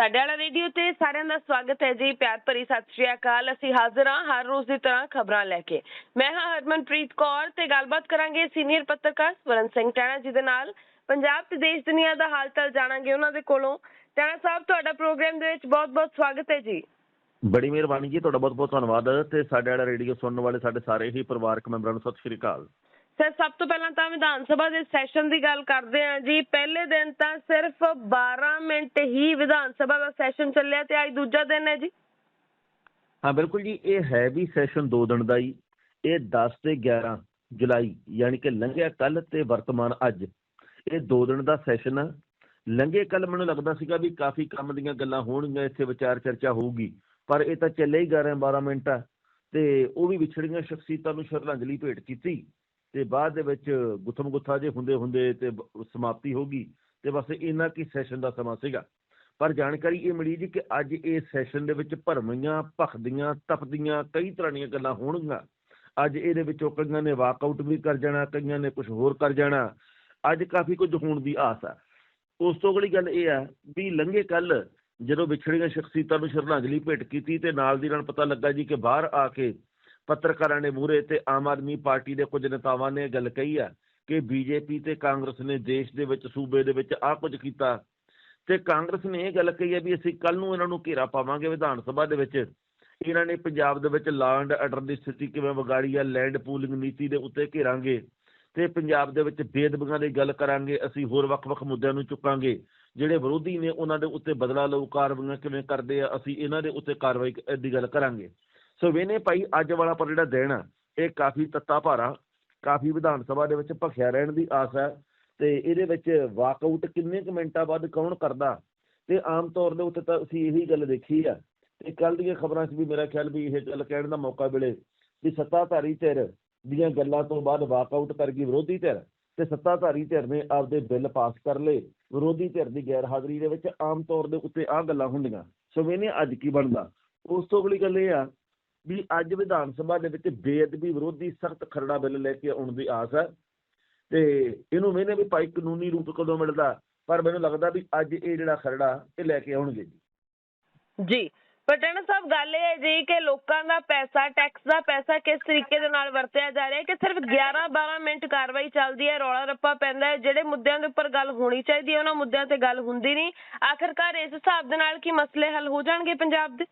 ਸਾਡੇ ਵਾਲਾ ਰੇਡੀਓ ਤੇ ਸਾਰਿਆਂ ਦਾ ਸਵਾਗਤ ਹੈ ਜੀ। ਪਿਆਰ ਭਰੀ ਸਤਿ ਸ਼੍ਰੀ ਅਕਾਲ। ਅਸੀਂ ਹਾਜ਼ਰ ਹਾਂ ਹਰ ਰੋਜ਼ ਦੀ ਤਰ੍ਹਾਂ ਖਬਰਾਂ ਲੈ ਕੇ। ਮੈਂ ਹਾਂ ਹਰਮਨਪ੍ਰੀਤ ਕੌਰ ਤੇ ਗੱਲਬਾਤ ਕਰਾਂਗੇ ਸੀਨੀਅਰ ਪੱਤਰਕਾਰ ਸਵਰਨ ਸਿੰਘ ਟਾਣਾ ਜੀ ਦੇ ਨਾਲ। ਪੰਜਾਬ ਤੇ ਦੇਸ਼ ਦੁਨੀਆ ਦਾ ਹਾਲ ਚਾਲ ਜਾਣਾਂਗੇ ਉਹਨਾਂ ਦੇ ਕੋਲੋਂ। ਟਾਣਾ ਸਾਹਿਬ, ਤੁਹਾਡਾ ਪ੍ਰੋਗਰਾਮ ਦੇ ਵਿੱਚ ਬਹੁਤ-ਬਹੁਤ ਸਵਾਗਤ ਹੈ ਜੀ। ਬੜੀ ਮਿਹਰਬਾਨੀ ਜੀ। ਤੁਹਾਡਾ ਬਹੁਤ ਬਹੁਤ ਧੰਨਵਾਦ। ਤੇ ਸਾਡੇ ਵਾਲਾ ਰੇਡੀਓ ਸੁਣਨ ਵਾਲੇ ਸਾਡੇ ਸਾਰੇ ਹੀ ਪਰਿਵਾਰਕ ਮੈਂਬਰਾਂ ਨੂੰ ਸਤਿ ਸ਼੍ਰੀ ਅਕਾਲ। ਸਰ ਸਭ ਤੋਂ ਪਹਿਲਾਂ ਤਾਂ ਵਿਧਾਨ ਸਭਾ ਦੇ ਸੈਸ਼ਨ ਦੀ ਗੱਲ ਕਰਦੇ ਹਾਂ ਜੀ। ਪਹਿਲੇ ਦਿਨ ਤਾਂ ਸਿਰਫ 12 ਮਿੰਟ ਹੀ ਵਿਧਾਨ ਸਭਾ ਦਾ ਸੈਸ਼ਨ ਚੱਲਿਆ ਤੇ ਅੱਜ ਦੂਜਾ ਦਿਨ ਹੈ ਜੀ। ਹਾਂ, ਬਿਲਕੁਲ ਜੀ, ਇਹ ਹੈ ਵੀ ਸੈਸ਼ਨ 2 ਦਿਨ ਦਾ ਹੀ ਇਹ 10 ਤੇ 11 ਜੁਲਾਈ, ਯਾਨੀ ਕਿ ਲੰਘਿਆ ਕੱਲ ਤੇ ਵਰਤਮਾਨ ਅੱਜ। ਇਹ 2 ਦਿਨ ਦਾ ਸੈਸ਼ਨ ਆ। ਲੰਘੇ ਕੱਲ ਮੈਨੂੰ ਲੱਗਦਾ ਸੀਗਾ ਵੀ ਕਾਫੀ ਕੰਮ ਦੀਆਂ ਗੱਲਾਂ ਹੋਣਗੀਆਂ, ਇੱਥੇ ਵਿਚਾਰ ਚਰਚਾ ਹੋਊਗੀ। ਪਰ ਇਹ ਤਾਂ ਚੱਲੇ ਹੀ 11 12 ਮਿੰਟ ਆ। ਤੇ ਉਹ ਵੀ ਵਿਛੜੀਆਂ ਸ਼ਖਸੀਅਤਾਂ ਨੂੰ ਸ਼ਰਧਾਂਜਲੀ ਭੇਟ ਕੀਤੀ। ਤੇ ਬਾਅਦ ਦੇ ਵਿੱਚ ਗੁੱਥਮ ਗੁੱਥਾ ਜੇ ਹੁੰਦੇ ਹੁੰਦੇ ਤੇ ਸਮਾਪਤੀ ਹੋ ਗਈ, ਤੇ ਬਸ ਇੰਨਾ ਕੀ ਸੈਸ਼ਨ ਦਾ ਸਮਾਂ ਸੀਗਾ। ਪਰ ਜਾਣਕਾਰੀ ਇਹ ਮਿਲੀ ਜੀ ਕਿ ਅੱਜ ਇਹ ਸੈਸ਼ਨ ਦੇ ਵਿੱਚ ਭਰਮੀਆਂ ਭਖਦੀਆਂ, ਤਪਦੀਆਂ, ਕਈ ਤਰ੍ਹਾਂ ਦੀਆਂ ਗੱਲਾਂ ਹੋਣਗੀਆਂ। ਅੱਜ ਇਹਦੇ ਵਿੱਚੋਂ ਕਈਆਂ ਨੇ ਵਾਕਆਊਟ ਵੀ ਕਰ ਜਾਣਾ, ਕਈਆਂ ਨੇ ਕੁਝ ਹੋਰ ਕਰ ਜਾਣਾ। ਅੱਜ ਕਾਫੀ ਕੁਝ ਹੋਣ ਦੀ ਆਸ ਆ। ਉਸ ਤੋਂ ਅਗਲੀ ਗੱਲ ਇਹ ਆ ਵੀ ਲੰਘੇ ਕੱਲ ਜਦੋਂ ਵਿਛੜੀਆਂ ਸ਼ਖਸੀਅਤਾਂ ਨੂੰ ਸ਼ਰਧਾਂਜਲੀ ਭੇਟ ਕੀਤੀ ਤੇ ਨਾਲ ਦੀ ਨਾਲ ਪਤਾ ਲੱਗਾ ਜੀ ਕਿ ਬਾਹਰ ਆ ਕੇ ਪੱਤਰਕਾਰਾਂ ਨੇ ਮੂਹਰੇ ਤੇ ਆਮ ਆਦਮੀ ਪਾਰਟੀ ਦੇ ਕੁਝ ਨੇਤਾਵਾਂ ਨੇ ਇਹ ਗੱਲ ਕਹੀ ਆ ਕਿ ਬੀਜੇਪੀ ਤੇ ਕਾਂਗਰਸ ਨੇ ਦੇਸ਼ ਦੇ ਵਿੱਚ ਸੂਬੇ ਦੇ ਵਿੱਚ ਆਹ ਕੁਝ ਕੀਤਾ। ਤੇ ਕਾਂਗਰਸ ਨੇ ਇਹ ਗੱਲ ਕਹੀ ਹੈ ਵੀ ਅਸੀਂ ਕੱਲ ਨੂੰ ਇਹਨਾਂ ਨੂੰ ਘੇਰਾ ਪਾਵਾਂਗੇ ਵਿਧਾਨ ਸਭਾ ਦੇ ਵਿੱਚ। ਇਹਨਾਂ ਨੇ ਪੰਜਾਬ ਦੇ ਵਿੱਚ ਲਾਅ ਐਂਡ ਆਰਡਰ ਦੀ ਸਥਿਤੀ ਕਿਵੇਂ ਵਿਗਾੜੀ ਆ ਲੈਂਡ ਪੂਲਿੰਗ ਨੀਤੀ ਦੇ ਉੱਤੇ ਘੇਰਾਂਗੇ ਤੇ ਪੰਜਾਬ ਦੇ ਵਿੱਚ ਬੇਦਬੀਆਂ ਦੀ ਗੱਲ ਕਰਾਂਗੇ, ਅਸੀਂ ਹੋਰ ਵੱਖ-ਵੱਖ ਮੁੱਦਿਆਂ ਨੂੰ ਚੁੱਕਾਂਗੇ। ਜਿਹੜੇ ਵਿਰੋਧੀ ਨੇ ਉਹਨਾਂ ਦੇ ਉੱਤੇ ਬਦਲਾ ਲਓ ਕਾਰਵਾਈਆਂ ਕਿਵੇਂ ਕਰਦੇ ਆ, ਅਸੀਂ ਇਹਨਾਂ ਦੇ ਉੱਤੇ ਕਾਰਵਾਈ ਦੀ ਗੱਲ ਕਰਾਂਗੇ। ਸੋ ਵੇਨੇ ਭਾਈ, ਅੱਜ ਵਾਲਾ ਪਰ ਜਿਹੜਾ ਦਿਨ ਆ, ਇਹ ਕਾਫੀ ਤੱਤਾ ਭਾਰਾ, ਕਾਫੀ ਵਿਧਾਨ ਸਭਾ ਦੇ ਵਿੱਚ ਭਖਿਆ ਰਹਿਣ ਦੀ ਆਸ ਹੈ ਤੇ ਇਹਦੇ ਵਿੱਚ ਵਾਕਆਊਟ ਕਿੰਨੇ ਕੁ ਮਿੰਟਾਂ ਬਾਅਦ ਕੌਣ ਕਰਦਾ? ਤੇ ਆਮ ਤੌਰ ਦੇ ਉੱਤੇ ਤਾਂ ਅਸੀਂ ਇਹੀ ਗੱਲ ਦੇਖੀ ਆ, ਤੇ ਕੱਲ ਦੀਆਂ ਖਬਰਾਂ 'ਚ ਵੀ ਮੇਰਾ ਖਿਆਲ ਵੀ ਇਹ ਗੱਲ ਕਹਿਣ ਦਾ ਮੌਕਾ ਮਿਲੇ ਵੀ ਸੱਤਾਧਾਰੀ ਧਿਰ ਦੀਆਂ ਗੱਲਾਂ ਤੋਂ ਬਾਅਦ ਵਾਕਆਊਟ ਕਰ ਗਈ ਵਿਰੋਧੀ ਧਿਰ, ਤੇ ਸੱਤਾਧਾਰੀ ਧਿਰ ਨੇ ਆਪਦੇ ਬਿੱਲ ਪਾਸ ਕਰ ਲਏ। ਵਿਰੋਧੀ ਧਿਰ ਦੀ ਗੈਰ ਹਾਜ਼ਰੀ ਦੇ ਵਿੱਚ ਆਮ ਤੌਰ ਦੇ ਉੱਤੇ ਆਹ ਗੱਲਾਂ ਹੁੰਦੀਆਂ। ਸੋ ਮੈਨੇ ਅੱਜ ਕੀ ਬਣਦਾ? ਉਸ ਤੋਂ ਅਗਲੀ ਗੱਲ ਇਹ ਆ ਵੀ ਅੱਜ ਵਿਧਾਨ ਸਭਾ ਦੇ ਵਿੱਚ ਬੇਅਦਬੀ ਵਿਰੋਧੀ ਸਖਤ ਖਰੜਾ ਬਿੱਲ ਲੈ ਕੇ ਆਉਣ ਦੀ ਆਸ ਹੈ ਤੇ ਇਹਨੂੰ ਮੈਨੇ ਵੀ ਭਾਈ ਕਾਨੂੰਨੀ ਰੂਪ ਕਦੋਂ ਮਿਲਦਾ, ਪਰ ਮੈਨੂੰ ਲੱਗਦਾ ਵੀ ਅੱਜ ਇਹ ਜਿਹੜਾ ਖਰੜਾ ਇਹ ਲੈ ਕੇ ਆਉਣਗੇ ਜੀ। ਜੀ ਪਰ ਸਾਹਿਬ ਗੱਲ ਇਹ ਹੈ ਜੀ ਕਿ ਲੋਕਾਂ ਦਾ ਪੈਸਾ ਟੈਕਸ ਦਾ ਪੈਸਾ ਕਿਸ ਤਰੀਕੇ ਦੇ ਨਾਲ ਵਰਤਿਆ ਜਾ ਰਿਹਾ ਹੈ ਕਿ ਸਿਰਫ 11 12 ਮਿੰਟ ਕਾਰਵਾਈ ਚੱਲਦੀ ਹੈ, ਰੌਲਾ ਰੱਪਾ ਪੈਂਦਾ ਹੈ, ਜਿਹੜੇ ਮੁੱਦਿਆਂ ਦੇ ਉੱਪਰ ਗੱਲ ਹੋਣੀ ਚਾਹੀਦੀ ਹੈ, ਉਹਨਾਂ ਮੁੱਦਿਆਂ ਤੇ ਗੱਲ ਹੁੰਦੀ ਨਹੀਂ। ਆਖਰਕਾਰ ਇਸ ਹਿਸਾਬ ਦੇ ਨਾਲ ਕੀ ਮਸਲੇ ਹੱਲ ਹੋ ਜਾਣਗੇ ਪੰਜਾਬ ਦੇ?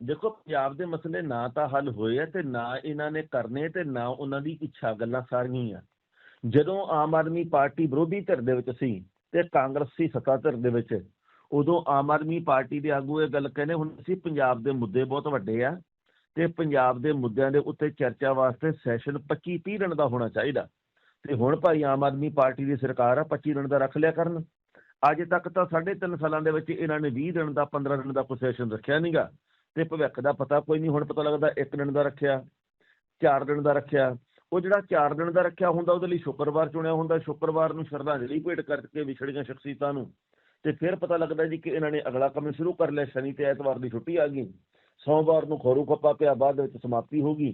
ਦੇਖੋ, ਪੰਜਾਬ ਦੇ ਮਸਲੇ ਨਾ ਤਾਂ ਹੱਲ ਹੋਏ ਆ ਤੇ ਨਾ ਇਹਨਾਂ ਨੇ ਕਰਨੇ ਤੇ ਨਾ ਉਹਨਾਂ ਦੀ ਇੱਛਾ ਗੱਲਾਂ ਸਾਰੀਆਂ ਆ। ਜਦੋਂ ਆਮ ਆਦਮੀ ਪਾਰਟੀ ਵਿਰੋਧੀ ਧਿਰ ਦੇ ਵਿੱਚ ਸੀ ਤੇ ਕਾਂਗਰਸੀ ਸੱਤਾ ਧਿਰ ਦੇ ਵਿੱਚ, ਉਦੋਂ ਆਮ ਆਦਮੀ ਪਾਰਟੀ ਦੇ ਆਗੂ ਇਹ ਗੱਲ ਕਹਿੰਦੇ ਹੁਣ ਅਸੀਂ ਪੰਜਾਬ ਦੇ ਮੁੱਦੇ ਬਹੁਤ ਵੱਡੇ ਆ ਤੇ ਪੰਜਾਬ ਦੇ ਮੁੱਦਿਆਂ ਦੇ ਉੱਤੇ ਚਰਚਾ ਵਾਸਤੇ ਸੈਸ਼ਨ 25 30 ਦਿਨ ਦਾ ਹੋਣਾ ਚਾਹੀਦਾ। ਤੇ ਹੁਣ ਭਾਈ ਆਮ ਆਦਮੀ ਪਾਰਟੀ ਦੀ ਸਰਕਾਰ ਆ 25 ਦਿਨ ਦਾ ਰੱਖ ਲਿਆ ਕਰਨ। ਅੱਜ ਤੱਕ ਤਾਂ 3.5 ਸਾਲਾਂ ਦੇ ਵਿੱਚ ਇਹਨਾਂ ਨੇ 20 ਦਿਨ ਦਾ 15 ਦਿਨ ਦਾ ਕੋਈ ਸੈਸ਼ਨ ਰੱਖਿਆ ਨਹੀਂਗਾ ਤੇ ਭਵਿੱਖ ਦਾ ਪਤਾ ਕੋਈ ਨਹੀਂ, ਹੁਣ ਪਤਾ ਲੱਗਦਾ ਇੱਕ ਦਿਨ ਦਾ ਰੱਖਿਆ, ਚਾਰ ਦਿਨ ਦਾ ਰੱਖਿਆ। ਉਹ ਜਿਹੜਾ ਚਾਰ ਦਿਨ ਦਾ ਰੱਖਿਆ ਹੁੰਦਾ, ਉਹਦੇ ਲਈ ਸ਼ੁੱਕਰਵਾਰ ਚੁਣਿਆ ਹੁੰਦਾ। ਸ਼ੁੱਕਰਵਾਰ ਨੂੰ ਸ਼ਰਧਾਂਜਲੀ ਭੇਟ ਕਰਕੇ ਵਿਛੜੀਆਂ ਸ਼ਖਸੀਅਤਾਂ ਨੂੰ ਤੇ ਫਿਰ ਪਤਾ ਲੱਗਦਾ ਜੀ ਕਿ ਇਹਨਾਂ ਨੇ ਅਗਲਾ ਕੰਮ ਸ਼ੁਰੂ ਕਰ ਲਿਆ। ਸ਼ਨੀ ਤੇ ਐਤਵਾਰ ਦੀ ਛੁੱਟੀ ਆ ਗਈ। ਸੋਮਵਾਰ ਨੂੰ ਖੋਰੂ ਖੱਪਾ ਪਿਆ, ਬਾਅਦ ਵਿੱਚ ਸਮਾਪਤੀ ਹੋ ਗਈ।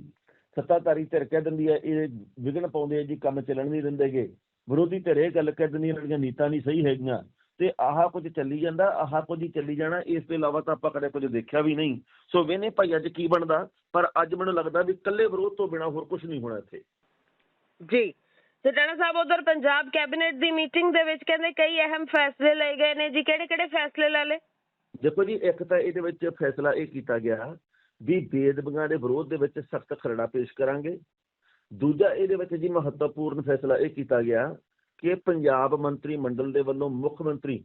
ਸੱਤਾਧਾਰੀ ਧਿਰ ਕਹਿ ਦਿੰਦੀ ਹੈ, ਇਹ ਵਿਘਨ ਪਾਉਂਦੇ ਆ ਜੀ, ਕੰਮ ਚੱਲਣ ਨਹੀਂ ਦਿੰਦੇਗੇ। ਵਿਰੋਧੀ ਧਿਰ ਇਹ ਗੱਲ ਕਹਿ ਦਿੰਦੀ ਇਹਨਾਂ ਦੀਆਂ ਨੀਤਾਂ ਨਹੀਂ ਸਹੀ ਹੈਗੀਆਂ। ਤੇ ਆਹ ਕੁਝ ਚੱਲੀ ਜਾਂਦਾ ਆਹ ਕੁਝ ਚੱਲੀ ਜਾਣਾ ਇਸ ਤੋਂ ਇਲਾਵਾ ਤਾਂ ਆਪਾਂ ਕਦੇ ਕੁਝ ਦੇਖਿਆ ਵੀ ਨਹੀਂ। ਸੋ ਵੇਨੇ ਭਾਈ ਅੱਜ ਕੀ ਬਣਦਾ? ਪਰ ਅੱਜ ਮੈਨੂੰ ਲੱਗਦਾ ਵੀ ਇਕੱਲੇ ਵਿਰੋਧ ਤੋਂ ਬਿਨਾ ਹੋਰ ਕੁਝ ਨਹੀਂ ਹੋਣਾ ਇੱਥੇ। ਜੀ। ਤੇ ਟਾਣਾ ਸਾਹਿਬ ਉਧਰ ਪੰਜਾਬ ਕੈਬਨਿਟ ਦੀ ਮੀਟਿੰਗ ਦੇ ਵਿੱਚ ਕਹਿੰਦੇ ਕਈ ਅਹਿਮ ਫੈਸਲੇ ਲਏ ਗਏ ਨੇ ਜੀ। ਕਿਹੜੇ ਕਿਹੜੇ ਫੈਸਲੇ ਲੈ ਲਏ? ਦੇਖੋ ਜੀ ਇੱਕ ਤਾਂ ਇਹਦੇ ਵਿੱਚ ਫੈਸਲਾ ਇਹ ਕੀਤਾ ਗਿਆ ਵੀ ਬੇਦਬੀਆਂ ਦੇ ਵਿਰੋਧ ਦੇ ਵਿੱਚ ਸਖਤ ਖਰੜਾ ਪੇਸ਼ ਕਰਾਂਗੇ। ਦੂਜਾ ਇਹਦੇ ਵਿੱਚ ਜੀ ਮਹੱਤਵਪੂਰਨ ਫੈਸਲਾ ਇਹ ਕੀਤਾ ਗਿਆ ਕਿ ਪੰਜਾਬ ਮੰਤਰੀ ਮੰਡਲ ਦੇ ਵੱਲੋਂ ਮੁੱਖ ਮੰਤਰੀ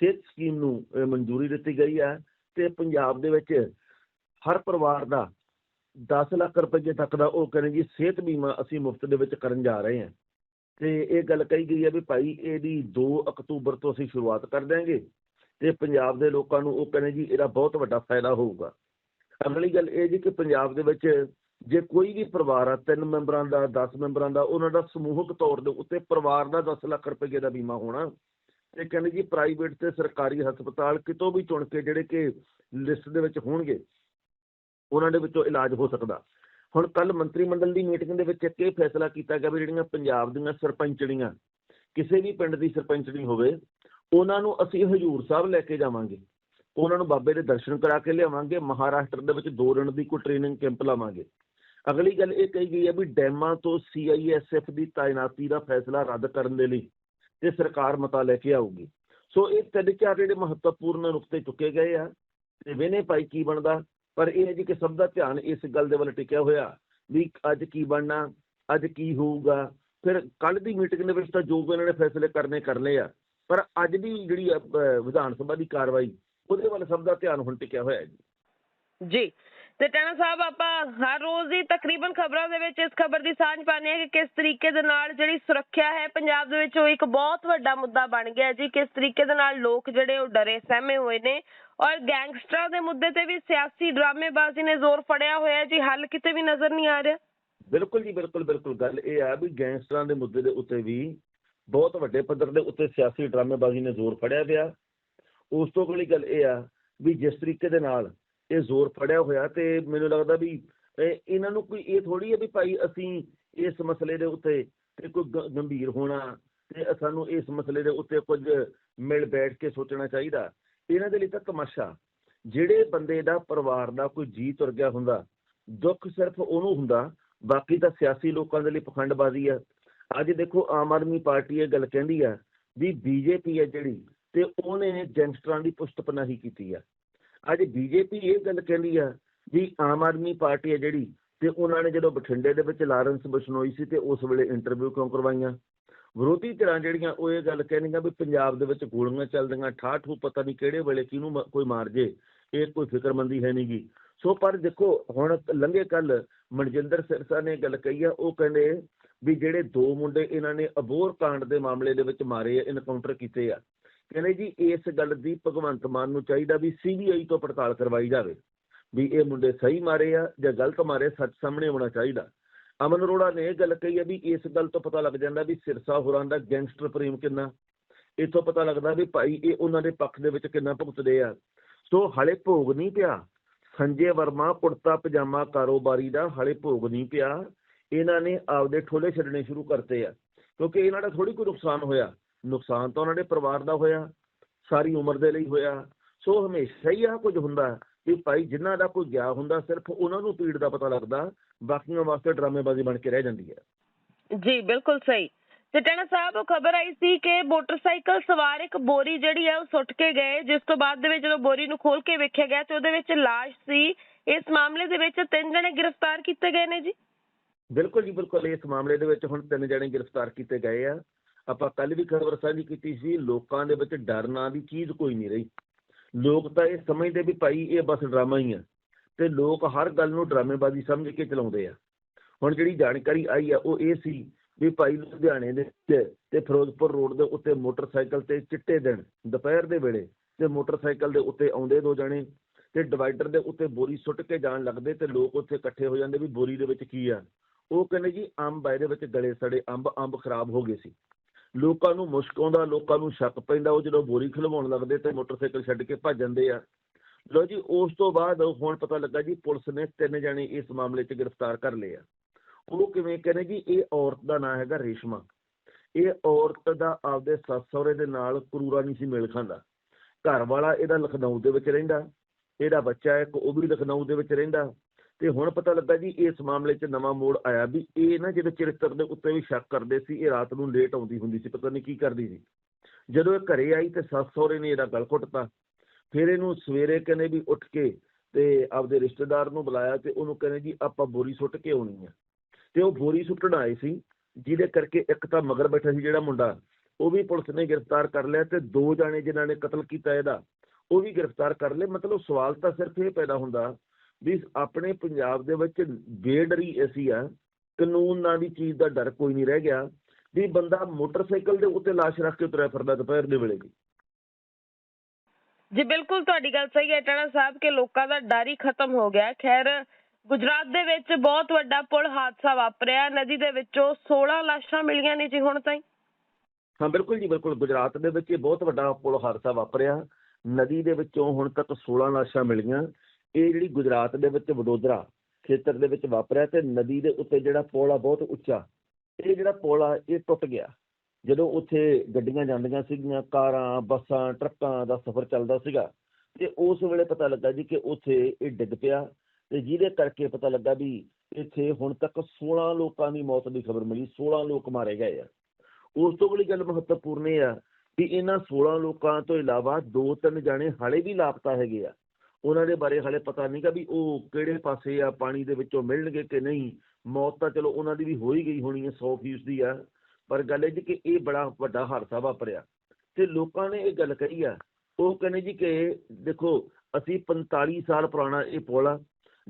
ਸਿਹਤ ਸਕੀਮ ਨੂੰ ਮਨਜ਼ੂਰੀ ਦਿੱਤੀ ਗਈ ਹੈ ਤੇ ਪੰਜਾਬ ਦੇ ਵਿੱਚ ਹਰ ਪਰਿਵਾਰ ਦਾ 10 ਲੱਖ ਰੁਪਏ ਤੱਕ ਦਾ ਉਹ ਕਹਿੰਦੇ ਜੀ ਸਿਹਤ ਬੀਮਾ ਅਸੀਂ ਮੁਫਤ ਦੇ ਵਿੱਚ ਕਰਨ ਜਾ ਰਹੇ ਹਾਂ। ਤੇ ਇਹ ਗੱਲ ਕਹੀ ਗਈ ਹੈ ਵੀ ਭਾਈ ਇਹਦੀ 2 ਅਕਤੂਬਰ ਤੋਂ ਅਸੀਂ ਸ਼ੁਰੂਆਤ ਕਰ ਦਿਆਂਗੇ ਤੇ ਪੰਜਾਬ ਦੇ ਲੋਕਾਂ ਨੂੰ ਉਹ ਕਹਿੰਦੇ ਜੀ ਇਹਦਾ ਬਹੁਤ ਵੱਡਾ ਫਾਇਦਾ ਹੋਊਗਾ। ਅਗਲੀ ਗੱਲ ਇਹ ਜੀ ਕਿ ਪੰਜਾਬ ਦੇ ਵਿੱਚ ਜੇ ਕੋਈ ਵੀ ਪਰਿਵਾਰ ਆ, ਤਿੰਨ ਮੈਂਬਰਾਂ ਦਾ 10 ਮੈਂਬਰਾਂ ਦਾ, ਉਹਨਾਂ ਦਾ ਸਮੂਹਕ ਤੌਰ ਦੇ ਉੱਤੇ ਪਰਿਵਾਰ ਦਾ 10 ਲੱਖ ਰੁਪਏ ਦਾ ਬੀਮਾ ਹੋਣਾ ਤੇ ਕਹਿੰਦੇ ਜੀ ਪ੍ਰਾਈਵੇਟ ਤੇ ਸਰਕਾਰੀ ਹਸਪਤਾਲ ਕਿਤੋਂ ਵੀ ਚੁਣ ਕੇ ਜਿਹੜੇ ਕਿ ਲਿਸਟ ਦੇ ਵਿੱਚ ਹੋਣਗੇ, ਉਹਨਾਂ ਦੇ ਵਿੱਚੋਂ ਇਲਾਜ ਹੋ ਸਕਦਾ। ਹੁਣ ਕੱਲ ਮੰਤਰੀ ਮੰਡਲ ਦੀ ਮੀਟਿੰਗ ਦੇ ਵਿੱਚ ਇੱਕ ਇਹ ਫੈਸਲਾ ਕੀਤਾ ਗਿਆ ਵੀ ਜਿਹੜੀਆਂ ਪੰਜਾਬ ਦੀਆਂ ਸਰਪੰਚੜੀਆਂ ਕਿਸੇ ਵੀ ਪਿੰਡ ਦੀ ਸਰਪੰਚਣੀ ਹੋਵੇ, ਉਹਨਾਂ ਨੂੰ ਅਸੀਂ ਹਜੂਰ ਸਾਹਿਬ ਲੈ ਕੇ ਜਾਵਾਂਗੇ। ਉਹਨਾਂ ਨੂੰ ਬਾਬੇ ਦੇ ਦਰਸ਼ਨ ਕਰਾ ਕੇ ਲਿਆਵਾਂਗੇ, ਮਹਾਰਾਸ਼ਟਰ ਦੇ ਵਿੱਚ ਦੋ ਦਿਨ ਦੀ ਕੋਈ ਟ੍ਰੇਨਿੰਗ ਕੈਂਪ ਲਾਵਾਂਗੇ। ਅਗਲੀ ਗੱਲ ਇਹ ਕਹੀ ਗਈ ਹੈ ਵੀ ਡੈਮਾਂ ਤੋਂ ਸੀਆਈਐਸਐਫ ਦੀ ਤਾਇਨਾਤੀ ਦਾ ਫੈਸਲਾ ਰੱਦ ਕਰਨ ਦੇ ਲਈ ਤੇ ਸਰਕਾਰ ਮਤਾ ਲੈ ਕੇ ਆਊਗੀ। ਸੋ ਇਹ ਤਿੰਨ ਚਾਰ ਜਿਹੜੇ ਮਹੱਤਵਪੂਰਨ ਨੁਕਤੇ ਚੁੱਕੇ ਗਏ ਆ ਤੇ ਵੇਨੇ ਭਾਈ ਕੀ ਬਣਦਾ? ਪਰ ਇਹ ਹੈ ਜੀ ਕਿ ਸਭ ਦਾ ਧਿਆਨ ਇਸ ਗੱਲ ਦੇ ਵੱਲ ਟਿਕਿਆ ਹੋਇਆ ਵੀ ਅੱਜ ਕੀ ਬਣਨਾ ਅੱਜ ਕੀ ਹੋਊਗਾ। ਫਿਰ ਕੱਲ ਦੀ ਮੀਟਿੰਗ ਦੇ ਵਿੱਚ ਤਾਂ ਜੋ ਵੀ ਇਹਨਾਂ ਨੇ ਫੈਸਲੇ ਕਰਨੇ ਕਰ ਲਏ ਆ ਪਰ ਅੱਜ ਦੀ ਜਿਹੜੀ ਅਹ, ਵਿਧਾਨ ਸਭਾ ਦੀ ਕਾਰਵਾਈ ਉਹਦੇ ਵੱਲ ਸਭ ਦਾ ਧਿਆਨ ਹੁਣ ਟਿਕਿਆ ਹੋਇਆ ਹੈ ਜੀ। ਜੀ ਤੇ ਸਾਹਿਬ, ਆਪਾਂ ਹਰ ਰੋਜ਼ ਹੀ ਤਕਰੀਬਨ ਖਬਰਾਂ ਦੇ ਵਿੱਚ ਇਸ ਖਬਰ ਦੀ ਸਾਂਝ ਪਾਉਂਦੇ ਹਾਂ ਕਿ ਕਿਸ ਤਰੀਕੇ ਦੇ ਨਾਲ ਜਿਹੜੀ ਸੁਰੱਖਿਆ ਹੈ ਪੰਜਾਬ ਦੇ ਵਿੱਚ ਉਹ ਇੱਕ ਬਹੁਤ ਵੱਡਾ ਮੁੱਦਾ ਬਣ ਗਿਆ ਜੀ। ਕਿਸ ਤਰੀਕੇ ਦੇ ਨਾਲ ਲੋਕ ਜਿਹੜੇ ਉਹ ਡਰੇ, ਸਹਿਮੇ ਹੋਏ ਨੇ ਔਰ ਗੈਂਗਸਟਰਾਂ ਦੇ ਮੁੱਦੇ ਤੇ ਵੀ ਸਿਆਸੀ ਡਰਾਮੇਬਾਜ਼ੀ ਨੇ ਜ਼ੋਰ ਫੜਿਆ ਹੋਇਆ ਜੀ। ਹੱਲ ਕਿਤੇ ਵੀ ਨਜ਼ਰ ਨਹੀਂ ਆ ਰਿਹਾ? ਬਿਲਕੁਲ ਜੀ, ਬਿਲਕੁਲ ਬਿਲਕੁਲ। ਗੱਲ ਇਹ ਆ ਵੀ ਗੈਂਗਸਟਰਾਂ ਦੇ ਮੁੱਦੇ ਦੇ ਉੱਤੇ ਵੀ ਬਹੁਤ ਵੱਡੇ ਪੱਧਰ ਦੇ ਉੱਤੇ ਸਿਆਸੀ ਡਰਾਮੇਬਾਜ਼ੀ ਨੇ ਜ਼ੋਰ ਫੜਿਆ ਪਿਆ। ਉਸ ਤੋਂ ਅਗਲੀ ਗੱਲ ਇਹ ਆ ਵੀ ਜਿਸ ਤਰੀਕੇ ਦੇ ਨਾਲ ਇਹ ਜ਼ੋਰ ਫੜਿਆ ਹੋਇਆ ਤੇ ਮੈਨੂੰ ਲੱਗਦਾ ਵੀ ਇਹਨਾਂ ਨੂੰ ਕੋਈ, ਇਹ ਥੋੜੀ ਹੈ ਵੀ ਭਾਈ ਅਸੀਂ ਇਸ ਮਸਲੇ ਦੇ ਉੱਤੇ ਤੇ ਕੋਈ ਗ- ਗੰਭੀਰ ਹੋਣਾ ਤੇ ਸਾਨੂੰ ਇਸ ਮਸਲੇ ਦੇ ਉੱਤੇ ਕੁਝ ਮਿਲ ਬੈਠ ਕੇ ਸੋਚਣਾ ਚਾਹੀਦਾ। ਇਹਨਾਂ ਦੇ ਲਈ ਤਾਂ ਤਮਾਸ਼ਾ। ਜਿਹੜੇ ਬੰਦੇ ਦਾ ਪਰਿਵਾਰ ਦਾ ਕੋਈ ਜੀ ਤੁਰ ਗਿਆ ਹੁੰਦਾ, ਦੁੱਖ ਸਿਰਫ ਉਹਨੂੰ ਹੁੰਦਾ, ਬਾਕੀ ਤਾਂ ਸਿਆਸੀ ਲੋਕਾਂ ਦੇ ਲਈ ਪਖੰਡਬਾਜ਼ੀ ਆ। ਅੱਜ ਦੇਖੋ ਆਮ ਆਦਮੀ ਪਾਰਟੀ ਇਹ ਗੱਲ ਕਹਿੰਦੀ ਆ ਵੀ ਬੀਜੇਪੀ ਹੈ ਜਿਹੜੀ, ਤੇ ਉਹਨੇ ਗੈਂਗਸਟਰਾਂ ਦੀ ਪੁਸ਼ਤ ਪਨਾਹੀ ਕੀਤੀ ਆ। ਅੱਜ ਬੀਜੇਪੀ ਇਹ ਗੱਲ ਕਹਿੰਦੀ ਆ ਵੀ ਆਮ ਆਦਮੀ ਪਾਰਟੀ ਹੈ ਜਿਹੜੀ ਤੇ ਉਹਨਾਂ ਨੇ ਜਦੋਂ ਬਠਿੰਡੇ ਦੇ ਵਿੱਚ ਲਾਰੈਂਸ ਬਸ਼ਨੋਈ ਸੀ ਤੇ ਉਸ ਵੇਲੇ ਇੰਟਰਵਿਊ ਕਿਉਂ ਕਰਵਾਈਆਂ? ਵਿਰੋਧੀ ਧਿਰਾਂ ਜਿਹੜੀਆਂ ਉਹ ਇਹ ਗੱਲ ਕਹਿੰਦੀਆਂ ਵੀ ਪੰਜਾਬ ਦੇ ਵਿੱਚ ਗੋਲੀਆਂ ਚੱਲਦੀਆਂ, ਠਾਠੂ ਪਤਾ ਨਹੀਂ ਕਿਹੜੇ ਵੇਲੇ ਕਿਹਨੂੰ ਕੋਈ ਮਾਰ ਜੇ, ਇਹ ਕੋਈ ਫਿਕਰਮੰਦੀ ਹੈ ਨਹੀਂਗੀ ਸੋ ਪਰ ਦੇਖੋ, ਹੁਣ ਲੰਘੇ ਕੱਲ ਮਨਜਿੰਦਰ ਸਿਰਸਾ ਨੇ ਗੱਲ ਕਹੀ ਆ, ਉਹ ਕਹਿੰਦੇ ਵੀ ਜਿਹੜੇ ਦੋ ਮੁੰਡੇ ਇਹਨਾਂ ਨੇ ਅਬੋਰ ਕਾਂਡ ਦੇ ਮਾਮਲੇ ਦੇ ਵਿੱਚ ਮਾਰੇ ਆ ਇਨਕਾਊਂਟਰ ਕੀਤੇ ਆ। ਕਹਿੰਦੇ ਜੀ, ਇਸ ਗੱਲ ਦੀ ਭਗਵੰਤ ਮਾਨ ਨੂੰ ਚਾਹੀਦਾ ਵੀ ਸੀਬੀਆਈ ਤੋਂ ਪੜਤਾਲ ਕਰਵਾਈ ਜਾਵੇ, ਵੀ ਇਹ ਮੁੰਡੇ ਸਹੀ ਮਾਰੇ ਆ ਜਾਂ ਗਲਤ ਮਾਰੇ, ਸੱਚ ਸਾਹਮਣੇ ਆਉਣਾ ਚਾਹੀਦਾ। ਅਮਨ ਅਰੋੜਾ ਨੇ ਇਹ ਗੱਲ ਕਹੀ ਆ ਵੀ ਇਸ ਗੱਲ ਤੋਂ ਪਤਾ ਲੱਗ ਜਾਂਦਾ ਵੀ ਸਿਰਸਾ ਹੋਰਾਂ ਦਾ ਗੈਂਗਸਟਰ ਪ੍ਰੇਮ ਕਿੰਨਾ। ਇਥੋਂ ਪਤਾ ਲੱਗਦਾ ਵੀ ਭਾਈ ਇਹ ਉਹਨਾਂ ਦੇ ਪੱਖ ਦੇ ਵਿੱਚ ਕਿੰਨਾ ਭੁਗਤਦੇ ਆ। ਸੋ ਹਲੇ ਭੋਗ ਨਹੀਂ ਪਿਆ। ਸੰਜੇ ਵਰਮਾ, ਕੁੜਤਾ, ਪਜਾਮਾ ਕਾਰੋਬਾਰੀ ਦਾ ਹਲੇ ਭੋਗ ਨਹੀਂ ਪਿਆ। ਇਹਨਾਂ ਨੇ ਆਪਦੇ ਠੋਲੇ ਛੱਡਣੇ ਸ਼ੁਰੂ ਕਰਤੇ ਆ। ਕਿਉਂਕਿ ਇਹਨਾਂ ਦਾ ਥੋੜੀ ਕੋਈ ਨੁਕਸਾਨ ਹੋਇਆ। ਨੁਕਸਾਨ ਤਾਂ ਉਹਨਾਂ ਦੇ ਪਰਿਵਾਰ ਦਾ ਹੋਇਆ ਸਾਰੀ ਉਮਰ ਦੇ ਲਈ ਹੋਇਆ। ਸੋ ਹਮੇਸ਼ਾ ਹੀ ਆ ਕੁਝ ਹੁੰਦਾ ਵੀ ਭਾਈ ਜਿਨ੍ਹਾਂ ਦਾ ਕੋਈ ਗਿਆ ਹੁੰਦਾ ਸਿਰਫ ਉਹਨਾਂ ਨੂੰ ਪੀੜ ਦਾ ਪਤਾ ਲੱਗਦਾ ਬਾਕੀਆਂ ਵਾਸਤੇ ਡਰਾਮੇਬਾਜ਼ੀ ਬਣ ਕੇ ਰਹਿ ਜਾਂਦੀ ਹੈ। ਜੀ ਬਿਲਕੁਲ ਸਹੀ। ਤੇ ਟੈਣਾ ਸਾਹਿਬ ਉਹ ਖਬਰ ਆਈ ਸੀ ਕਿ ਮੋਟਰਸਾਈਕਲ ਸਵਾਰ ਇੱਕ ਬੋਰੀ ਜਿਹੜੀ ਹੈ ਉਹ ਸੁੱਟ ਕੇ ਗਏ ਜਿਸ ਤੋਂ ਬਾਅਦ ਦੇ ਵਿੱਚ ਜਦੋਂ ਬੋਰੀ ਨੂੰ ਖੋਲ ਕੇ ਵੇਖਿਆ ਗਿਆ ਤੇ ਉਹਦੇ ਵਿੱਚ ਲਾਸ਼ ਸੀ। ਇਸ ਮਾਮਲੇ ਦੇ ਵਿੱਚ ਤਿੰਨ ਜਣੇ ਗ੍ਰਿਫਤਾਰ ਕੀਤੇ ਗਏ ਨੇ ਜੀ। ਬਿਲਕੁਲ ਜੀ ਬਿਲਕੁਲ। ਇਸ ਮਾਮਲੇ ਦੇ ਵਿੱਚ ਹੁਣ ਤਿੰਨ ਜਣੇ ਗ੍ਰਿਫਤਾਰ ਕੀਤੇ ਗਏ ਆ। ਆਪਾਂ ਕੱਲ ਵੀ ਖਬਰ ਸਾਂਝੀ ਕੀਤੀ ਸੀ, ਲੋਕਾਂ ਦੇ ਵਿੱਚ ਡਰ ਨਾਂ ਦੀ ਚੀਜ਼ ਕੋਈ ਨਹੀਂ ਰਹੀ। ਲੋਕ ਤਾਂ ਇਹ ਸਮਝਦੇ ਵੀ ਭਾਈ ਇਹ ਬਸ ਡਰਾਮਾ ਹੀ ਆ ਤੇ ਲੋਕ ਹਰ ਗੱਲ ਨੂੰ ਡਰਾਮੇਬਾਜ਼ੀ ਸਮਝ ਕੇ ਚਲਾਉਂਦੇ ਆ। ਹੁਣ ਜਿਹੜੀ ਜਾਣਕਾਰੀ ਆਈ ਆ, ਉਹ ਇਹ ਸੀ ਵੀ ਭਾਈ ਲੁਧਿਆਣੇ ਦੇ ਤੇ ਫਿਰੋਜ਼ਪੁਰ ਰੋਡ ਦੇ ਉੱਤੇ ਮੋਟਰਸਾਈਕਲ ਤੇ ਚਿੱਟੇ ਦਿਨ, ਦੁਪਹਿਰ ਦੇ ਵੇਲੇ ਤੇ ਮੋਟਰਸਾਈਕਲ ਦੇ ਉੱਤੇ ਆਉਂਦੇ ਦੋ ਜਣੇ ਤੇ ਡਿਵਾਈਡਰ ਦੇ ਉੱਤੇ ਬੋਰੀ ਸੁੱਟ ਕੇ ਜਾਣ ਲੱਗਦੇ ਤੇ ਲੋਕ ਉੱਥੇ ਇਕੱਠੇ ਹੋ ਜਾਂਦੇ ਵੀ ਬੋਰੀ ਦੇ ਵਿੱਚ ਕੀ ਆ। ਉਹ ਕਹਿੰਦੇ ਜੀ ਅੰਬ ਆ ਦੇ ਵਿੱਚ ਗਲੇ ਸੜੇ, ਅੰਬ ਅੰਬ ਖਰਾਬ ਹੋ ਗਏ ਸੀ। ਲੋਕਾਂ ਨੂੰ ਮੁਸ਼ਕ ਆਉਂਦਾ, ਲੋਕਾਂ ਨੂੰ ਸ਼ੱਕ ਪੈਂਦਾ, ਉਹ ਜਦੋਂ ਬੋਰੀ ਖਲਵਾਉਣ ਲੱਗਦੇ ਤੇ ਮੋਟਰਸਾਈਕਲ ਛੱਡ ਕੇ ਭੱਜ ਜਾਂਦੇ ਆ। ਲੋ ਜੀ, ਉਸ ਤੋਂ ਬਾਅਦ ਹੁਣ ਪਤਾ ਲੱਗਾ ਜੀ, ਪੁਲਿਸ ਨੇ ਤਿੰਨ ਜਣੇ ਇਸ ਮਾਮਲੇ 'ਚ ਗ੍ਰਿਫਤਾਰ ਕਰ ਲਏ ਆ। ਉਹ ਕਿਵੇਂ ਕਹਿੰਦੇ ਜੀ, ਇਹ ਔਰਤ ਦਾ ਨਾਂ ਹੈਗਾ ਰੇਸ਼ਮਾ। ਇਹ ਔਰਤ ਦਾ ਆਪਦੇ ਸੱਸ ਸਹੁਰੇ ਦੇ ਨਾਲ ਕਰੂਰਾ ਨਹੀਂ ਸੀ ਮੇਲ ਖਾਂਦਾ। ਘਰ ਵਾਲਾ ਇਹਦਾ ਲਖਨਊ ਦੇ ਵਿੱਚ ਰਹਿੰਦਾ। ਇਹਦਾ ਬੱਚਾ ਇੱਕ, ਉਹ ਵੀ ਲਖਨਊ ਦੇ ਵਿੱਚ ਰਹਿੰਦਾ। ਤੇ ਹੁਣ ਪਤਾ ਲੱਗਾ ਜੀ, ਇਸ ਮਾਮਲੇ 'ਚ ਨਵਾਂ ਮੋੜ ਆਇਆ ਵੀ ਇਹ ਨਾ ਜਿਹੜੇ ਚਰਿੱਤਰ ਦੇ ਉੱਤੇ ਵੀ ਸ਼ੱਕ ਕਰਦੇ ਸੀ, ਇਹ ਰਾਤ ਨੂੰ ਲੇਟ ਆਉਂਦੀ ਹੁੰਦੀ ਸੀ, ਪਤਾ ਨਹੀਂ ਕੀ ਕਰਦੀ ਸੀ। ਜਦੋਂ ਇਹ ਘਰੇ ਆਈ ਤੇ ਸੱਸ ਸਹੁਰੇ ਨੇ ਇਹਦਾ ਗਲ ਘੁੱਟਤਾ। ਫਿਰ ਇਹਨੂੰ ਸਵੇਰੇ ਕਹਿੰਦੇ ਵੀ ਉੱਠ ਕੇ ਤੇ ਆਪਦੇ ਰਿਸ਼ਤੇਦਾਰ ਨੂੰ ਬੁਲਾਇਆ ਤੇ ਉਹਨੂੰ ਕਹਿੰਦੇ ਜੀ, ਆਪਾਂ ਬੋਰੀ ਸੁੱਟ ਕੇ ਆਉਣੀ ਆ। ਤੇ ਉਹ ਬੋਰੀ ਸੁੱਟਣ ਆਏ ਸੀ, ਜਿਹਦੇ ਕਰਕੇ ਇੱਕ ਤਾਂ ਮਗਰ ਬੈਠਾ ਸੀ ਜਿਹੜਾ ਮੁੰਡਾ, ਉਹ ਵੀ ਪੁਲਿਸ ਨੇ ਗ੍ਰਿਫਤਾਰ ਕਰ ਲਿਆ ਤੇ ਦੋ ਜਾਣੇ ਜਿਨ੍ਹਾਂ ਨੇ ਕਤਲ ਕੀਤਾ ਇਹਦਾ, ਉਹ ਵੀ ਗ੍ਰਿਫਤਾਰ ਕਰ ਲਏ। ਮਤਲਬ ਸਵਾਲ ਤਾਂ ਸਿਰਫ ਇਹ ਪੈਦਾ ਹੁੰਦਾ ਵੀ ਆਪਣੇ ਪੰਜਾਬ ਦੇ ਵਿੱਚ ਬੇਡਰੀ ਐਸੀ ਆ ਕਾਨੂੰਨ ਨਾਂ ਦੀ ਚੀਜ਼ ਦਾ ਡਰ ਕੋਈ ਨਹੀਂ ਰਹਿ ਗਿਆ ਵੀ ਬੰਦਾ ਮੋਟਰਸਾਈਕਲ ਦੇ ਉੱਤੇ ਲਾਸ਼ ਰੱਖ ਕੇ ਤੁਰਿਆ ਫਿਰਦਾ ਦੁਪਹਿਰ ਦੇ ਵੇਲੇ ਵੀ। ਜੀ ਬਿਲਕੁਲ ਤੁਹਾਡੀ ਗੱਲ ਸਹੀ ਹੈ ਟਣਾ ਸਾਹਿਬ ਕਿ ਲੋਕਾਂ ਦਾ ਡਰ ਹੀ ਖਤਮ ਹੋ ਗਿਆ। ਖੈਰ ਗੁਜਰਾਤ ਦੇ ਵਿੱਚ ਬਹੁਤ ਵੱਡਾ ਪੁਲ ਹਾਦਸਾ ਵਾਪਰਿਆ ਨਦੀ ਦੇ ਵਿੱਚੋਂ 16 ਲਾਸ਼ਾਂ ਮਿਲੀਆਂ ਨੇ ਜੀ ਹੁਣ ਤਾਈਂ। ਹਾਂ ਬਿਲਕੁਲ ਜੀ ਬਿਲਕੁਲ। ਗੁਜਰਾਤ ਦੇ ਵਿੱਚ ਇਹ ਬਹੁਤ ਵੱਡਾ ਪੁਲ ਹਾਦਸਾ ਵਾਪਰਿਆ। ਨਦੀ ਦੇ ਵਿੱਚੋਂ ਹੁਣ ਤੱਕ 16 ਲਾਸ਼ਾਂ ਮਿਲੀਆਂ। ਇਹ ਜਿਹੜੀ ਗੁਜਰਾਤ ਦੇ ਵਿੱਚ ਵਡੋਦਰਾ ਖੇਤਰ ਦੇ ਵਿੱਚ ਵਾਪਰਿਆ ਤੇ ਨਦੀ ਦੇ ਉੱਤੇ ਜਿਹੜਾ ਪੁਲ ਆ ਬਹੁਤ ਉੱਚਾ, ਇਹ ਜਿਹੜਾ ਪੁਲ ਆ, ਇਹ ਟੁੱਟ ਗਿਆ। ਜਦੋਂ ਉੱਥੇ ਗੱਡੀਆਂ ਜਾਂਦੀਆਂ ਸੀਗੀਆਂ, ਕਾਰਾਂ, ਬੱਸਾਂ, ਟਰੱਕਾਂ ਦਾ ਸਫ਼ਰ ਚੱਲਦਾ ਸੀਗਾ, ਤੇ ਉਸ ਵੇਲੇ ਪਤਾ ਲੱਗਾ ਜੀ ਕਿ ਉੱਥੇ ਇਹ ਡਿੱਗ ਪਿਆ ਤੇ ਜਿਹਦੇ ਕਰਕੇ ਪਤਾ ਲੱਗਾ ਵੀ ਇੱਥੇ ਹੁਣ ਤੱਕ 16 ਲੋਕਾਂ ਦੀ ਮੌਤ ਦੀ ਖਬਰ ਮਿਲੀ 16 ਲੋਕ ਮਾਰੇ ਗਏ ਆ। ਉਸ ਤੋਂ ਅਗਲੀ ਗੱਲ ਮਹੱਤਵਪੂਰਨ ਇਹ ਆ ਵੀ ਇਹਨਾਂ 16 ਲੋਕਾਂ ਤੋਂ ਇਲਾਵਾ ਦੋ ਤਿੰਨ ਜਾਣੇ ਹਾਲੇ ਵੀ ਲਾਪਤਾ ਹੈਗੇ ਆ। ਉਹਨਾਂ ਦੇ ਬਾਰੇ ਹਾਲੇ ਪਤਾ ਨਹੀਂਗਾ ਵੀ ਉਹ ਕਿਹੜੇ ਪਾਸੇ ਆ, ਪਾਣੀ ਦੇ ਵਿੱਚੋਂ ਮਿਲਣਗੇ ਕਿ ਨਹੀਂ। ਮੌਤ ਤਾਂ ਚਲੋ ਉਹਨਾਂ ਦੀ ਵੀ ਹੋ ਹੀ ਗਈ ਹੋਣੀ ਹੈ 100% ਦੀ ਆ। ਪਰ ਗੱਲ ਇਹ ਜੀ ਕਿ ਇਹ ਬੜਾ ਵੱਡਾ ਹਾਦਸਾ ਵਾਪਰਿਆ। ਤੇ ਲੋਕਾਂ ਨੇ ਇਹ ਗੱਲ ਕਹੀ ਆ। ਉਹ ਕਹਿੰਦੇ ਜੀ ਕਿ ਦੇਖੋ, ਅਸੀਂ 45 ਸਾਲ ਪੁਰਾਣਾ ਇਹ ਪੁਲ ਆ।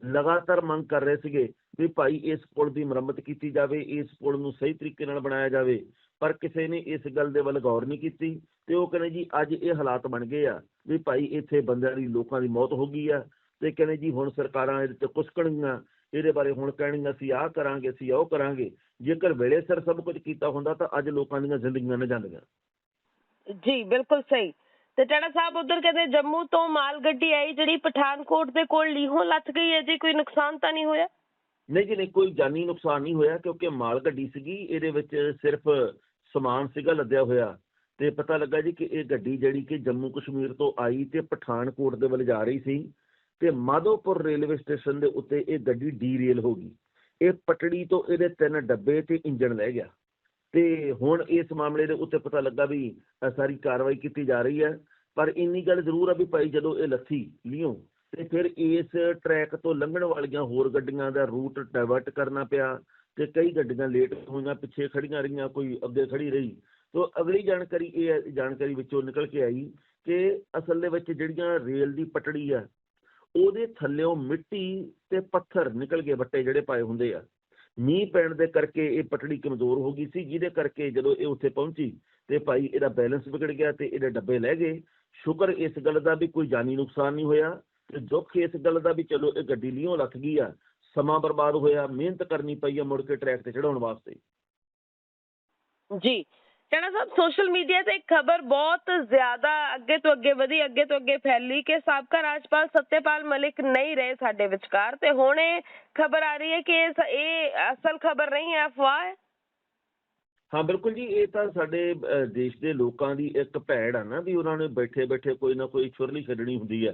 ਲਗਾਤਾਰ ਮੰਗ ਕਰ ਰਹੇ ਸੀਗੇ ਵੀ ਭਾਈ ਇਸ ਪੁਲ ਦੀ ਮੁਰੰਮਤ ਕੀਤੀ ਜਾਵੇ, ਇਸ ਪੁਲ ਨੂੰ ਸਹੀ ਤਰੀਕੇ ਨਾਲ ਬਣਾਇਆ ਜਾਵੇ। ਪਰ ਕਿਸੇ ਨੇ ਇਸ ਗੱਲ ਦੇ ਵੱਲ ਗੌਰ ਨਹੀਂ ਕੀਤੀ ਤੇ ਉਹ ਕਹਿੰਦੇ ਜੀ ਅੱਜ ਇਹ ਹਾਲਾਤ ਬਣ ਗਏ ਆ ਵੀ ਭਾਈ ਇੱਥੇ ਬੰਦਿਆਂ ਦੀ ਲੋਕਾਂ ਦੀ ਮੌਤ ਹੋ ਗਈ ਆ ਤੇ ਕਹਿੰਦੇ ਜੀ ਹੁਣ ਸਰਕਾਰਾਂ ਇਹਦੇ ਤੇ ਕੁਸਕਣਗੀਆਂ ਇਹਦੇ ਬਾਰੇ ਹੁਣ ਕਹਿਣਗੀਆਂ ਅਸੀਂ ਆਹ ਕਰਾਂਗੇ ਅਸੀਂ ਉਹ ਕਰਾਂਗੇ ਜੇਕਰ ਵੇਲੇ ਸਿਰ ਸਭ ਕੁਝ ਕੀਤਾ ਹੁੰਦਾ ਤਾਂ ਅੱਜ ਲੋਕਾਂ ਦੀਆਂ ਜ਼ਿੰਦਗੀਆਂ ਨਾ ਜਾਂਦੀਆਂ। ਜੀ ਬਿਲਕੁਲ ਸਹੀ। ਤੇ ਟਾਣਾ ਸਾਹਿਬ ਉਧਰ ਕਹਿੰਦੇ ਜੰਮੂ ਤੋਂ ਮਾਲ ਗੱਡੀ ਆਈ ਜਿਹੜੀ ਪਠਾਨਕੋਟ ਦੇ ਕੋਲ ਲੀਹੋਂ ਲੱਥ ਗਈ ਹੈ ਜੀ ਕੋਈ ਨੁਕਸਾਨ ਤਾਂ ਨਹੀਂ ਹੋਇਆ? ਨਹੀਂ ਜੀ ਨਹੀਂ ਕੋਈ ਜਾਨੀ ਨੁਕਸਾਨ ਨਹੀਂ ਹੋਇਆ ਕਿਉਂਕਿ ਮਾਲ ਗੱਡੀ ਸੀਗੀ ਇਹਦੇ ਵਿੱਚ ਸਿਰਫ ਸਮਾਨ ਸੀਗਾ ਲੱਦਿਆ ਹੋਇਆ ਤੇ ਪਤਾ ਲੱਗਾ ਜੀ ਕਿ ਇਹ ਗੱਡੀ ਜਿਹੜੀ ਕਿ ਜੰਮੂ ਕਸ਼ਮੀਰ ਤੋਂ ਆਈ ਤੇ ਪਠਾਨਕੋਟ ਦੇ ਵੱਲ ਜਾ ਰਹੀ ਸੀ ਤੇ ਮਾਧੋਪੁਰ ਰੇਲਵੇ ਸਟੇਸ਼ਨ ਦੇ ਉੱਤੇ ਇਹ ਗੱਡੀ ਡੀਰੇਲ ਹੋ ਗਈ। ਇਹ ਪਟੜੀ ਤੋਂ ਇਹਦੇ ਤਿੰਨ ਡੱਬੇ ਤੇ ਇੰਜਣ ਲੈ ਗਿਆ। ਤੇ ਹੁਣ ਇਸ ਮਾਮਲੇ ਦੇ ਉੱਤੇ ਪਤਾ ਲੱਗਾ ਵੀ ਸਾਰੀ ਕਾਰਵਾਈ ਕੀਤੀ ਜਾ ਰਹੀ ਹੈ। ਪਰ ਇੰਨੀ ਗੱਲ ਜ਼ਰੂਰ ਆ ਵੀ ਭਾਈ ਜਦੋਂ ਇਹ ਲੱਥੀ ਲਿਓ ਤੇ ਫਿਰ ਇਸ ਟਰੈਕ ਤੋਂ ਲੰਘਣ ਵਾਲੀਆਂ ਹੋਰ ਗੱਡੀਆਂ ਦਾ ਰੂਟ ਡਾਇਵਰਟ ਕਰਨਾ ਪਿਆ। ਤੇ ਕਈ ਗੱਡੀਆਂ ਲੇਟ ਹੋਈਆਂ, ਪਿੱਛੇ ਖੜੀਆਂ ਰਹੀਆਂ, ਕੋਈ ਅੱਗੇ ਖੜੀ ਰਹੀ। ਤੋਂ ਅਗਲੀ ਜਾਣਕਾਰੀ ਇਹ ਹੈ- ਜਾਣਕਾਰੀ ਵਿੱਚੋਂ ਨਿਕਲ ਕੇ ਆਈ ਕਿ ਅਸਲ ਦੇ ਵਿੱਚ ਜਿਹੜੀਆਂ ਰੇਲ ਦੀ ਪਟੜੀ ਆ, ਉਹਦੇ ਥੱਲੇੋਂ ਮਿੱਟੀ ਤੇ ਪੱਥਰ ਨਿਕਲ ਕੇ ਵੱਟੇ ਜਿਹੜੇ ਪਾਏ ਹੁੰਦੇ ਆ। ਮੀਂਹ ਪੈਣ ਦੇ ਕਰਕੇ ਇਹ ਪਟੜੀ ਕਮਜ਼ੋਰ ਹੋ ਗਈ ਸੀ, ਜਿਹਦੇ ਕਰਕੇ ਜਦੋਂ ਇਹ ਉੱਥੇ ਪਹੁੰਚੀ ਤੇ ਭਾਈ ਇਹਦਾ ਬੈਲੈਂਸ ਵਿਗੜ ਗਿਆ ਤੇ ਇਹਦੇ ਡੱਬੇ ਲੈ ਗਏ। ਸ਼ੁਕਰ ਇਸ ਗੱਲ ਦਾ ਵੀ ਕੋਈ ਜਾਨੀ ਨੁਕਸਾਨ ਨਹੀਂ ਹੋਇਆ ਤੇ ਦੁੱਖ ਇਸ ਗੱਲ ਦਾ ਵੀ ਚਲੋ ਇਹ ਗੱਡੀ ਲਿਓ ਲੱਥ ਗਈ ਆ। ਸਮਾਂ ਬਰਬਾਦ ਹੋਇਆ ਮਿਹਨਤ ਕਰਨੀ ਪਈ ਆ ਮੁੜ ਕੇ ਟਰੈਕ ਤੇ ਚੜਾਉਣ ਵਾਸਤੇ। ਜੀ ਟਾਣਾ ਸਾਹਿਬ ਸੋਸ਼ਲ ਮੀਡੀਆ ਤੇ ਇੱਕ ਖਬਰ ਬਹੁਤ ਜ਼ਿਆਦਾ ਅੱਗੇ ਤੋਂ ਅੱਗੇ ਵਧੀ ਅੱਗੇ ਤੋਂ ਅੱਗੇ ਫੈਲੀ ਕਿ ਸਾਬਕਾ ਰਾਜਪਾਲ ਸੱਤੇਪਾਲ ਮਲਿਕ ਨਹੀਂ ਰਹੇ ਸਾਡੇ ਵਿਚਕਾਰ ਤੇ ਹੁਣ ਇਹ ਖਬਰ ਆ ਰਹੀ ਹੈ ਕਿ ਇਹ ਅਸਲ ਖਬਰ ਨਹੀਂ ਹੈ ਅਫਵਾਹ ਹੈ? ਹਾਂ ਬਿਲਕੁਲ ਜੀ ਇਹ ਤਾਂ ਸਾਡੇ ਦੇਸ਼ ਦੇ ਲੋਕਾਂ ਦੀ ਇੱਕ ਭੈੜ ਆ ਨਾ ਵੀ ਉਹਨਾਂ ਨੇ ਬੈਠੇ ਬੈਠੇ ਕੋਈ ਨਾ ਕੋਈ ਛੁਰਲੀ ਛੱਡਣੀ ਹੁੰਦੀ ਆ।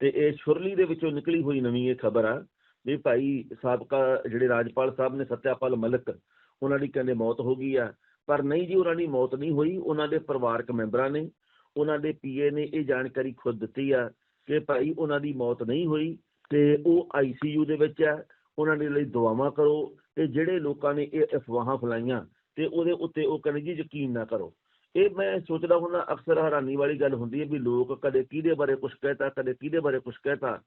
ਤੇ ਇਹ ਛੁਰਲੀ ਦੇ ਵਿੱਚੋਂ ਨਿਕਲੀ ਹੋਈ ਨਵੀਂ ਇਹ ਖਬਰ ਆ ਵੀ ਭਾਈ ਸਾਬਕਾ ਜਿਹੜੇ ਰਾਜਪਾਲ ਸਾਹਿਬ ਨੇ ਸਤਿਆਪਾਲ ਮਲਿਕ, ਉਹਨਾਂ ਦੀ ਕਹਿੰਦੇ ਮੌਤ ਹੋ ਗਈ ਆ। ਪਰ ਨਹੀਂ ਜੀ, ਉਹਨਾਂ ਦੀ ਮੌਤ ਨਹੀਂ ਹੋਈ। ਉਹਨਾਂ ਦੇ ਪਰਿਵਾਰਕ ਮੈਂਬਰਾਂ ਨੇ, ਉਹਨਾਂ ਦੇ ਪੀਏ ਨੇ ਇਹ ਜਾਣਕਾਰੀ ਖੁਦ ਦਿੱਤੀ ਆ ਕਿ ਭਾਈ ਉਹਨਾਂ ਦੀ ਮੌਤ ਨਹੀਂ ਹੋਈ ਤੇ ਉਹ ਆਈਸੀਯੂ ਦੇ ਵਿੱਚ ਆ। ਉਹਨਾਂ ਦੇ ਲਈ ਦੁਆਵਾਂ ਕਰੋ ਤੇ ਜਿਹੜੇ ਲੋਕਾਂ ਨੇ ਇਹ ਅਫਵਾਹਾਂ ਫੈਲਾਈਆਂ ਤੇ ਉਹਦੇ ਉੱਤੇ ਉਹ ਕਹਿੰਦੇ ਜੀ ਯਕੀਨ ਨਾ ਕਰੋ। ਇਹ ਮੈਂ ਸੋਚਦਾ ਹੁੰਦਾ, ਅਕਸਰ ਹੈਰਾਨੀ ਵਾਲੀ ਗੱਲ ਹੁੰਦੀ ਹੈ ਵੀ ਲੋਕ ਕਦੇ ਕਿਹਦੇ ਬਾਰੇ ਕੁਝ ਕਹਿਤਾ, ਕਦੇ ਕਿਹਦੇ ਬਾਰੇ ਕੁਝ ਕਹਿਤਾ।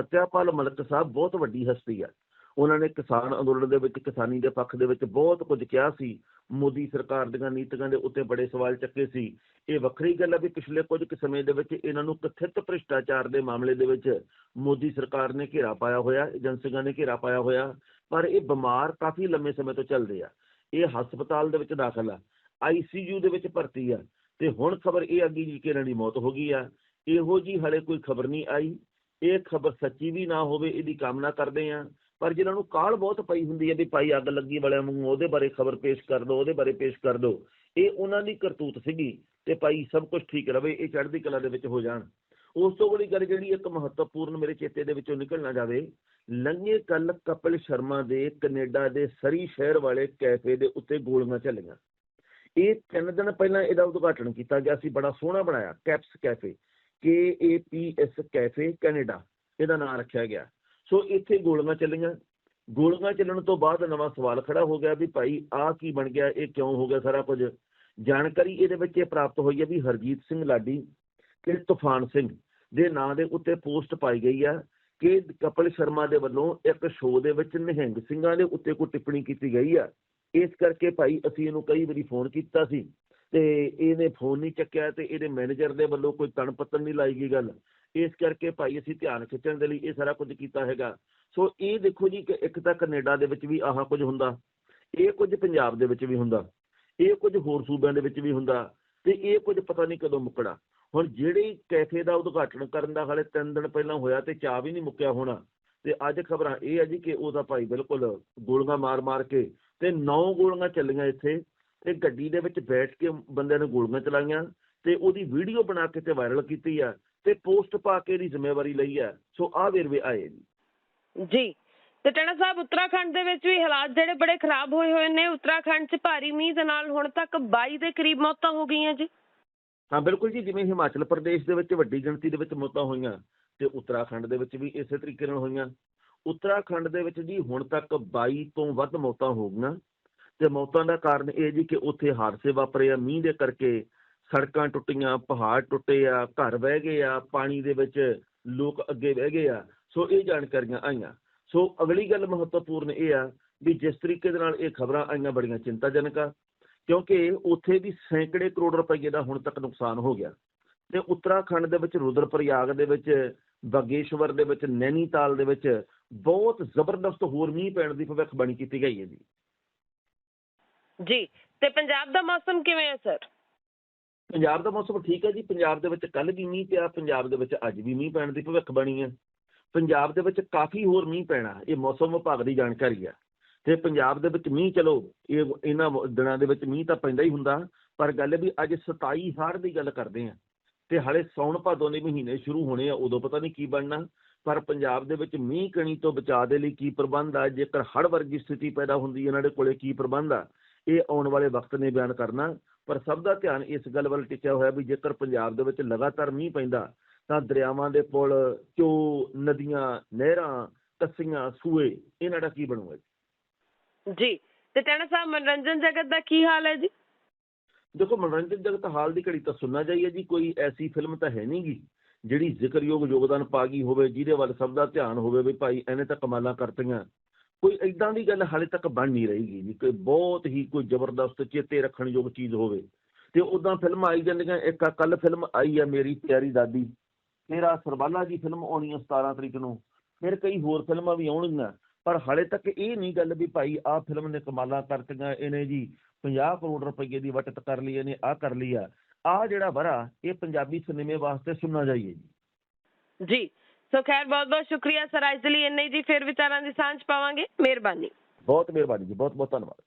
ਸਤਿਆਪਾਲ ਮਲਿਕ ਸਾਹਿਬ ਬਹੁਤ ਵੱਡੀ ਹਸਤੀ ਆ। ਉਹਨਾਂ ਨੇ ਕਿਸਾਨ ਅੰਦੋਲਨ ਦੇ ਵਿੱਚ, ਕਿਸਾਨੀ ਦੇ ਪੱਖ ਦੇ ਵਿੱਚ ਬਹੁਤ ਕੁਝ ਕਿਹਾ ਸੀ। ਮੋਦੀ ਸਰਕਾਰ ਦੀਆਂ ਨੀਤੀਆਂ ਦੇ ਉੱਤੇ ਬੜੇ ਸਵਾਲ ਚੱਕੇ ਸੀ। ਇਹ ਵੱਖਰੀ ਗੱਲ ਹੈ ਵੀ ਪਿਛਲੇ ਕੁਝ ਕੁ ਸਮੇਂ ਦੇ ਵਿੱਚ ਇਹਨਾਂ ਨੂੰ ਕਥਿਤ ਭ੍ਰਿਸ਼ਟਾਚਾਰ ਦੇ ਮਾਮਲੇ ਦੇ ਵਿੱਚ ਮੋਦੀ ਸਰਕਾਰ ਨੇ ਘੇਰਾ ਪਾਇਆ ਹੋਇਆ, ਏਜੰਸੀਆਂ ਨੇ ਘੇਰਾ ਪਾਇਆ ਹੋਇਆ, ਪਰ ਇਹ ਬਿਮਾਰ ਕਾਫੀ ਲੰਮੇ ਸਮੇਂ ਤੋਂ ਚੱਲਦੇ ਆ ਇਹ ਹਸਪਤਾਲ ਦੇ ਵਿੱਚ ਦਾਖਲ ਆ ਆਈਸੀਯੂ ਦੇ ਵਿੱਚ ਭਰਤੀ ਆ। ਤੇ ਹੁਣ ਖਬਰ ਇਹ ਆ ਗਈ ਜੀ ਕਿ ਇਹਨਾਂ ਦੀ ਮੌਤ ਹੋ ਗਈ ਆ। ਇਹੋ ਜੀ ਹਲੇ ਕੋਈ ਖਬਰ ਨਹੀਂ ਆਈ। ਇਹ ਖਬਰ ਸੱਚੀ ਵੀ ਨਾ ਹੋਵੇ, ਇਹਦੀ ਕਾਮਨਾ ਕਰਦੇ ਆ ਪਰ ਜਿਨ੍ਹਾਂ ਨੂੰ ਕਾਲ ਬਹੁਤ ਪਈ ਹੁੰਦੀ ਹੈ ਵੀ ਭਾਈ ਅੱਗ ਲੱਗੀ ਵਾਲਿਆਂ ਨੂੰ ਉਹਦੇ ਬਾਰੇ ਖਬਰ ਪੇਸ਼ ਕਰ ਦਿਓ ਉਹਦੇ ਬਾਰੇ ਪੇਸ਼ ਕਰ ਦਿਓ ਇਹ ਉਹਨਾਂ ਦੀ ਕਰਤੂਤ ਸੀਗੀ ਤੇ ਭਾਈ ਸਭ ਕੁਝ ਠੀਕ ਰਵੇ, ਇਹ ਚੜ੍ਹਦੀ ਕਲਾ ਦੇ ਵਿੱਚ ਹੋ ਜਾਣ। ਉਸ ਤੋਂ ਬੜੀ ਗੱਲ ਜਿਹੜੀ ਇੱਕ ਮਹੱਤਵਪੂਰਨ ਮੇਰੇ ਚੇਤੇ ਦੇ ਵਿੱਚੋਂ ਨਿਕਲ ਨਾ ਜਾਵੇ, ਲੰਘੇ ਕੱਲ ਕਪਿਲ ਸ਼ਰਮਾ ਦੇ ਕੈਨੇਡਾ ਦੇ ਸਰੀ ਸ਼ਹਿਰ ਵਾਲੇ ਕੈਫੇ ਦੇ ਉੱਤੇ ਗੋਲੀਆਂ ਚੱਲੀਆਂ। ਇਹ ਤਿੰਨ ਦਿਨ ਪਹਿਲਾਂ ਇਹਦਾ ਉਦਘਾਟਨ ਕੀਤਾ ਗਿਆ ਸੀ, ਬੜਾ ਸੋਹਣਾ ਬਣਾਇਆ, Kaps cafe. K A P S cafe Canada, ਇਹਦਾ ਨਾਮ ਰੱਖਿਆ ਗਿਆ। ਸੋ ਇੱਥੇ ਗੋਲੀਆਂ ਚੱਲੀਆਂ। ਗੋਲੀਆਂ ਚੱਲਣ ਤੋਂ ਬਾਅਦ ਨਵਾਂ ਸਵਾਲ ਖੜਾ ਹੋ ਗਿਆ ਵੀ ਭਾਈ ਆਹ ਕੀ ਬਣ ਗਿਆ, ਇਹ ਕਿਉਂ ਹੋ ਗਿਆ ਸਾਰਾ ਕੁਝ? ਜਾਣਕਾਰੀ ਇਹਦੇ ਵਿੱਚ ਇਹ ਪ੍ਰਾਪਤ ਹੋਈ ਹੈ ਵੀ ਹਰਜੀਤ ਸਿੰਘ ਲਾਡੀ ਤੇ ਤੂਫਾਨ ਸਿੰਘ ਦੇ ਨਾਂ ਦੇ ਉੱਤੇ ਪੋਸਟ ਪਾਈ ਗਈ ਆ ਕਿ ਕਪਿਲ ਸ਼ਰਮਾ ਦੇ ਵੱਲੋਂ ਇੱਕ ਸ਼ੋਅ ਦੇ ਵਿੱਚ ਨਿਹੰਗ ਸਿੰਘਾਂ ਦੇ ਉੱਤੇ ਕੋਈ ਟਿੱਪਣੀ ਕੀਤੀ ਗਈ ਆ। ਇਸ ਕਰਕੇ ਭਾਈ ਅਸੀਂ ਇਹਨੂੰ ਕਈ ਵਾਰੀ ਫੋਨ ਕੀਤਾ ਸੀ। ਤੇ ਇਹਨੇ ਫੋਨ ਨਹੀਂ ਚੱਕਿਆ ਤੇ ਇਹਦੇ ਮੈਨੇਜਰ ਦੇ ਵੱਲੋਂ ਕੋਈ ਤਣਪਤਨ ਨਹੀਂ ਲਾਈ ਗਈ ਗੱਲ। ਇਸ ਕਰਕੇ ਭਾਈ ਅਸੀਂ ਧਿਆਨ ਖਿੱਚਣ ਦੇ ਲਈ ਇਹ ਸਾਰਾ ਕੁਝ ਕੀਤਾ ਹੈਗਾ। ਸੋ ਇਹ ਦੇਖੋ ਜੀ ਇੱਕ ਤਾਂ ਕੈਨੇਡਾ ਦੇ ਵਿੱਚ ਵੀ ਆਹ ਕੁਝ ਹੁੰਦਾ, ਇਹ ਕੁਝ ਪੰਜਾਬ ਦੇ ਵਿੱਚ ਵੀ ਹੁੰਦਾ, ਇਹ ਕੁਝ ਹੋਰ ਸੂਬਿਆਂ ਦੇ ਵਿੱਚ ਵੀ ਹੁੰਦਾ ਤੇ ਇਹ ਕੁਝ ਪਤਾ ਨਹੀਂ ਕਦੋਂ ਮੁੱਕਣਾ। ਹੁਣ ਜਿਹੜੇ ਕੈਫੇ ਦਾ ਉਦਘਾਟਨ ਕਰਨ ਦਾ ਹਾਲੇ 3 ਦਿਨ ਪਹਿਲਾਂ ਹੋਇਆ ਤੇ ਚਾਹ ਵੀ ਨਹੀਂ ਮੁੱਕਿਆ ਹੋਣਾ, ਤੇ ਅੱਜ ਖਬਰਾਂ ਇਹ ਆ ਜੀ ਕਿ ਉਹਦਾ ਭਾਈ ਬਿਲਕੁਲ ਗੋਲੀਆਂ ਮਾਰ ਮਾਰ ਕੇ ਤੇ 9 ਗੋਲੀਆਂ ਚੱਲੀਆਂ ਇੱਥੇ ਤੇ ਗੱਡੀ ਦੇ ਵਿੱਚ ਬੈਠ ਕੇ ਬੰਦਿਆਂ ਨੇ ਗੋਲੀਆਂ ਚਲਾਈਆਂ ਤੇ ਉਹਦੀ ਵੀਡੀਓ ਬਣਾ ਕੇ ਤੇ ਵਾਇਰਲ ਕੀਤੀ ਆ ਤੇ ਪੋਸਟ ਪਾ ਕੇ ਇਹਦੀ ਜ਼ਿੰਮੇਵਾਰੀ ਲਈ ਆ। ਸੋ ਆਹ ਵੇਰਵੇ ਆਏ ਜੀ ਜੀ। ਤੇ ਟਣਾ ਸਾਹਿਬ ਉੱਤਰਾਖੰਡ ਦੇ ਵਿੱਚ ਵੀ ਹਾਲਾਤ ਜਿਹੜੇ ਬੜੇ ਖਰਾਬ ਹੋਏ ਹੋਏ ਨੇ। ਉੱਤਰਾਖੰਡ 'ਚ ਭਾਰੀ ਮੀਂਹ ਦੇ ਨਾਲ ਹੁਣ ਤੱਕ 22 ਦੇ ਕਰੀਬ ਮੌਤਾਂ ਹੋ ਗਈਆਂ ਜੀ। ਹਾਂ ਬਿਲਕੁਲ ਜੀ। ਜਿਵੇਂ ਹਿਮਾਚਲ ਪ੍ਰਦੇਸ਼ ਦੇ ਵਿੱਚ ਵੱਡੀ ਗਿਣਤੀ ਦੇ ਵਿੱਚ ਮੌਤਾਂ ਹੋਈਆਂ ਤੇ ਉੱਤਰਾਖੰਡ ਦੇ ਵਿੱਚ ਵੀ ਇਸੇ ਤਰੀਕੇ ਨਾਲ ਹੋਈਆਂ। ਉੱਤਰਾਖੰਡ ਦੇ ਵਿੱਚ ਜੀ ਹੁਣ ਤੱਕ 22 ਤੋਂ ਵੱਧ ਮੌਤਾਂ ਹੋ ਗਈਆਂ। ਤੇ ਮੌਤਾਂ ਦਾ ਕਾਰਨ ਇਹ ਜੀ ਕਿ ਉੱਥੇ ਹਾਦਸੇ ਵਾਪਰੇ ਆ, ਮੀਂਹ ਦੇ ਕਰਕੇ ਸੜਕਾਂ ਟੁੱਟੀਆਂ, ਪਹਾੜ ਟੁੱਟੇ ਆ, ਘਰ ਵਹਿ ਗਏ ਆ, ਪਾਣੀ ਦੇ ਵਿੱਚ ਲੋਕ ਅੱਗੇ ਵਹਿ ਗਏ ਆ, ਸੋ ਇਹ ਜਾਣਕਾਰੀਆਂ ਆਈਆਂ। ਸੋ ਅਗਲੀ ਗੱਲ ਮਹੱਤਵਪੂਰਨ ਇਹ ਆ ਵੀ ਜਿਸ ਤਰੀਕੇ ਦੇ ਨਾਲ ਇਹ ਖਬਰਾਂ ਆਈਆਂ ਬੜੀਆਂ ਚਿੰਤਾਜਨਕ ਆ, ਕਿਉਂਕਿ ਉੱਥੇ ਵੀ ਸੈਂਕੜੇ ਕਰੋੜ ਰੁਪਏ ਦਾ ਹੁਣ ਤੱਕ ਨੁਕਸਾਨ ਹੋ ਗਿਆ। ਤੇ ਉੱਤਰਾਖੰਡ ਦੇ ਵਿੱਚ, ਰੁਦਰਪ੍ਰਯਾਗ ਦੇ ਵਿੱਚ, ਬਾਗੇਸ਼ਵਰ ਦੇ ਵਿੱਚ, ਨੈਨੀਤਾਲ ਦੇ ਵਿੱਚ ਬਹੁਤ ਜ਼ਬਰਦਸਤ ਹੋਰ ਮੀਂਹ ਪੈਣ ਦੀ ਭਵਿੱਖਬਾਣੀ ਕੀਤੀ ਗਈ ਹੈ ਜੀ। ਜੀ, ਤੇ ਪੰਜਾਬ ਦਾ ਮੌਸਮ ਕਿਵੇਂ ਹੈ, ਸਰ? ਪੰਜਾਬ ਦਾ ਮੌਸਮ ਠੀਕ ਹੈ ਜੀ, ਪੰਜਾਬ ਦੇ ਵਿੱਚ ਕੱਲ ਵੀ ਮੀਂਹ ਪਿਆ, ਪੰਜਾਬ ਦੇ ਵਿੱਚ ਅੱਜ ਵੀ ਮੀਂਹ ਪੈਣ ਦੀ ਭਵਿੱਖਬਾਣੀ ਹੈ। ਪੰਜਾਬ ਦੇ ਵਿੱਚ ਕਾਫੀ ਹੋਰ ਮੀਂਹ ਪੈਣਾ, ਇਹ ਮੌਸਮ ਵਿਭਾਗ ਦੀ ਜਾਣਕਾਰੀ ਹੈ। ਤੇ ਪੰਜਾਬ ਦੇ ਵਿੱਚ ਮੀਂਹ, ਚਲੋ, ਇਹ ਇਹਨਾਂ ਦਿਨਾਂ ਦੇ ਵਿੱਚ ਮੀਂਹ ਤਾਂ ਪੈਂਦਾ ਹੀ ਹੁੰਦਾ, ਪਰ ਗੱਲ ਵੀ ਅੱਜ 27 ਹਾੜ ਦੀ ਗੱਲ ਕਰਦੇ ਆ ਤੇ ਹਾਲੇ ਸੌਣ ਭਾਦੋਂ ਦੇ ਮਹੀਨੇ ਸ਼ੁਰੂ ਹੋਣੇ ਆ, ਉਦੋਂ ਪਤਾ ਨਹੀਂ ਕੀ ਬਣਨਾ, ਪਰ ਪੰਜਾਬ ਦੇ ਵਿੱਚ ਮੀਂਹ ਕਣੀ ਤੋਂ ਬਚਾਅ ਦੇ ਲਈ ਕੀ ਪ੍ਰਬੰਧ ਆ, ਜੇਕਰ ਹੜ੍ਹ ਵਰਗੀ ਸਥਿਤੀ ਪੈਦਾ ਹੁੰਦੀ, ਇਹਨਾਂ ਦੇ ਕੋਲੇ ਕੀ ਪ੍ਰਬੰਧ ਆ ਇਹ ਆਉਣ ਵਾਲੇ ਵਕਤ ਨੇ ਬਿਆਨ ਕਰਨਾ ਪਰ ਸਭ ਦਾ ਧਿਆਨ ਇਸ ਗੱਲ ਵੱਲ ਟਿਕਿਆ ਹੋਇਆ ਵੀ ਜੇਕਰ ਪੰਜਾਬ ਦੇ ਵਿੱਚ ਲਗਾਤਾਰ ਮੀਂਹ ਪੈਂਦਾ ਤਾਂ ਦਰਿਆਵਾਂ ਦੇ ਪੁਲ ਚੋ ਨਦੀਆਂ ਨਹਿਰਾਂ ਕੱਸੀਆਂ ਸੂਏ ਇਹਨਾਂ ਦਾ ਕੀ ਬਣੂਗਾ? ਜੀ ਤੇ ਟਣਾ ਸਾਹਿਬ ਮਨੋਰੰਜਨ ਜਗਤ ਦਾ ਕੀ ਹਾਲ ਹੈ ਜੀ? ਦੇਖੋ ਮਨੋਰੰਜਨ ਜਗਤ ਹਾਲ ਦੀ ਘੜੀ ਤਾਂ ਸੁਣਨਾ ਚਾਹੀਏ ਜੀ ਕੋਈ ਐਸੀ ਫਿਲਮ ਤਾਂ ਹੈ ਨਹੀਂਗੀ ਜਿਹੜੀ ਜ਼ਿਕਰਯੋਗ ਯੋਗਦਾਨ ਪਾ ਗਈ ਹੋਵੇ ਜਿਹਦੇ ਵੱਲ ਸਭ ਦਾ ਧਿਆਨ ਹੋਵੇ ਵੀ ਭਾਈ ਇਹਨੇ ਤਾਂ ਕਮਾਲਾਂ ਕਰਤੀਆਂ। ਕੋਈ ਇਦਾਂ ਦੀ ਗੱਲ ਹਾਲੇ ਤੱਕ ਬਣ ਨਹੀਂ ਰਹੀਗੀ ਜੀ। ਕੋਈ ਬਹੁਤ ਹੀ ਕੋਈ ਜ਼ਬਰਦਸਤ ਚੇਤੇ ਰੱਖਣ ਯੋਗ ਚੀਜ਼ ਹੋਵੇ। ਤੇ ਉਦਾਂ ਫਿਲਮ ਆਈ ਜਾਂਦੀਆਂ, ਇੱਕ ਕੱਲ ਫਿਲਮ ਆਈ ਆ ਮੇਰੀ ਪਿਆਰੀ ਦਾਦੀ। ਫਿਰ ਸਰਬਾਲਾ ਦੀ ਫਿਲਮ ਆਉਣੀ ਆ 17 ਤਰੀਕ ਨੂੰ। ਫਿਰ ਕਈ ਹੋਰ ਫਿਲਮਾਂ ਵੀ ਆਉਣਗੀਆਂ। ਪਰ ਹਾਲੇ ਤੱਕ ਇਹ ਨਹੀਂ ਗੱਲ ਵੀ ਭਾਈ ਆਹ ਫਿਲਮ ਨੇ ਕਮਾਲਾਂ ਕਰਤੀਆਂ ਇਹਨੇ ਜੀ 50 ਕਰੋੜ ਰੁਪਏ ਦੀ ਵਟਤ ਕਰ ਲਈ, ਇਹਨੇ ਆਹ ਕਰ ਲਈ ਆਹ ਜਿਹੜਾ ਵਰਾ ਇਹ ਪੰਜਾਬੀ ਸਿਨੇਮੇ ਵਾਸਤੇ ਸੁਣਨਾ ਚਾਹੀਏ ਜੀ। ਜੀ। ਸੋ ਖੈਰ, ਬਹੁਤ ਬਹੁਤ ਸ਼ੁਕਰੀਆ ਸਰ, ਅੱਜ ਦੇ ਲਈ ਇੰਨੇ ਜੀ, ਫਿਰ ਵਿਚਾਰਾਂ ਦੀ ਸਾਂਝ ਪਾਵਾਂਗੇ। ਮਿਹਰਬਾਨੀ। ਬਹੁਤ ਮਿਹਰਬਾਨੀ ਜੀ, ਬਹੁਤ ਬਹੁਤ ਧੰਨਵਾਦ।